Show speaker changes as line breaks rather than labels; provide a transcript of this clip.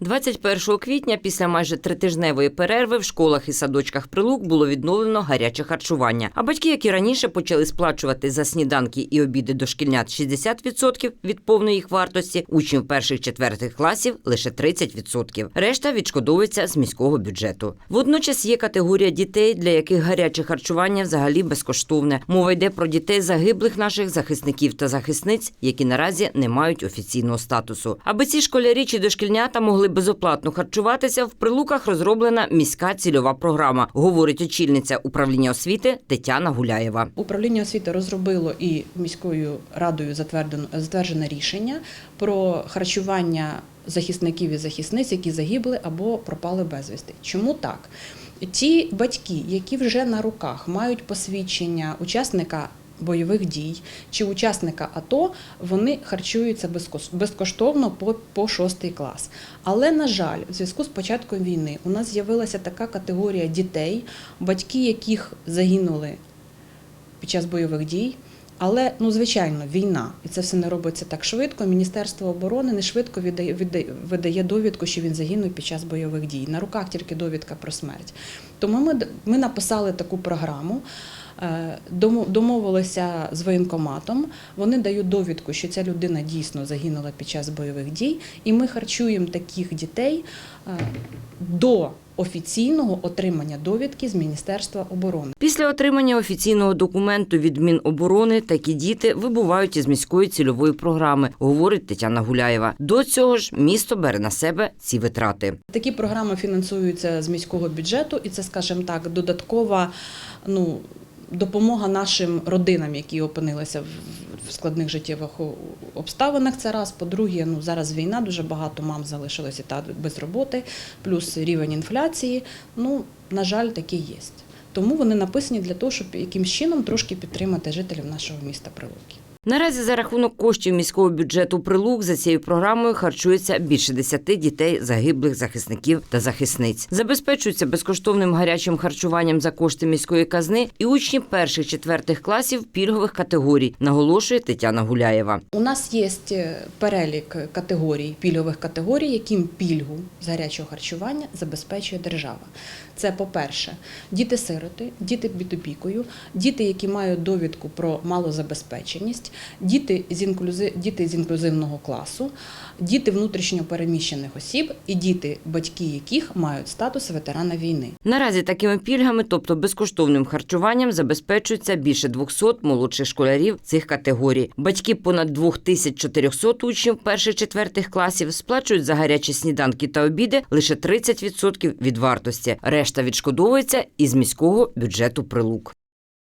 21 квітня, після майже тритижневої перерви, в школах і садочках прилук було відновлено гаряче харчування. А батьки, як і раніше, почали сплачувати за сніданки і обіди дошкільнят 60% від повної їх вартості, учнів перших четвертих класів лише 30%. Решта відшкодовується з міського бюджету. Водночас є категорія дітей, для яких гаряче харчування взагалі безкоштовне. Мова йде про дітей загиблих наших захисників та захисниць, які наразі не мають офіційного статусу. Аби ці школярі чи дошкільнята могли безоплатно харчуватися, в прилуках розроблена міська цільова програма, говорить очільниця управління освіти Тетяна Гуляєва.
Управління освіти розробило і міською радою затверджено затверджене рішення про харчування захисників і захисниць, які загибли або пропали безвісти. Чому так? Ті батьки, які вже на руках мають посвідчення учасника. Бойових дій чи учасника АТО вони харчуються безкоштовно по, по шостий клас. Але на жаль, в зв'язку з початком війни у нас з'явилася така категорія дітей, батьки яких загинули під час бойових дій. Але ну звичайно, війна, і це все не робиться так швидко. Міністерство оборони не швидко віддає, видає довідку, що він загинув під час бойових дій. На руках тільки довідка про смерть. Тому ми, ми написали таку програму. Е, домо- Домовилися з воєнкоматом. Вони дають довідку, що ця людина дійсно загинула під час бойових дій, і ми харчуємо таких дітей е, до офіційного отримання довідки з Міністерства оборони.
Після отримання офіційного документу від Міноборони такі діти вибувають із міської цільової програми, говорить Тетяна Гуляєва. До цього ж місто бере на себе ці витрати.
Такі програми фінансуються з міського бюджету, і це, скажімо так, додаткова ну, допомога нашим родинам, які опинилися в складних життєвих обставинах. Це раз. По-друге, ну зараз війна, дуже багато мам залишилося та без роботи, плюс рівень інфляції. Ну, на жаль, такі є. Тому вони написані для того, щоб якимсь чином трошки підтримати жителів нашого міста Прилуки.
Наразі за рахунок коштів міського бюджету прилук за цією програмою харчується більше десяти дітей загиблих захисників та захисниць. Забезпечуються безкоштовним гарячим харчуванням за кошти міської казни і учні перших четвертих класів пільгових категорій, наголошує Тетяна Гуляєва.
У нас є перелік категорій, пільгових категорій, яким пільгу з гарячого харчування забезпечує держава. Це, по-перше, діти-сироти, діти під опікою, діти, які мають довідку про малозабезпеченість, діти з, інклюзи... діти з інклюзивного класу, діти внутрішньо переміщених осіб і діти, батьки яких мають статус ветерана війни.
Наразі такими пільгами, тобто безкоштовним харчуванням, забезпечується більше 200 молодших школярів цих категорій. Батьки понад 2400 учнів перших четвертих класів сплачують за гарячі сніданки та обіди лише 30% від вартості. Решта відшкодовується із міського бюджету прилук.